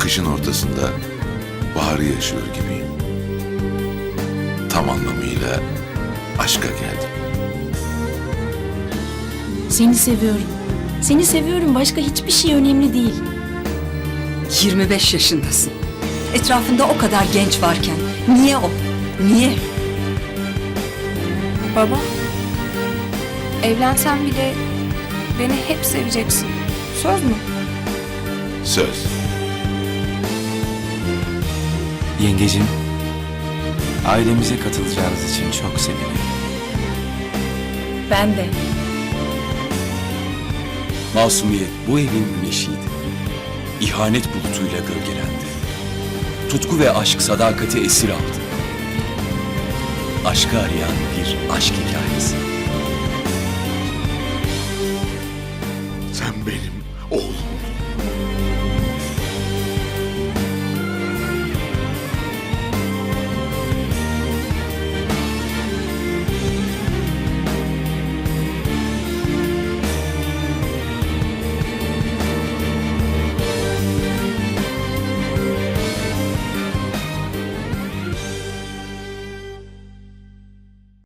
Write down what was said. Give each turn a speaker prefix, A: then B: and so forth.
A: Kışın ortasında baharı yaşıyor gibiyim. Tam anlamıyla aşka geldim.
B: Seni seviyorum. Seni seviyorum. Başka hiçbir şey önemli değil.
C: 25 yaşındasın. Etrafında o kadar genç varken niye o? Niye?
D: Baba, evlensen bile beni hep seveceksin. Söz mü?
A: Söz.
E: Yengecim, ailemize katılacağınız için çok seviniyorum.
B: Ben de.
F: Masumiye bu evin güneşiydi. İhanet bulutuyla gölgelendi. Tutku ve aşk sadakati esir aldı. Aşkı arayan bir aşk hikayesi.
A: Sen benim oğlum.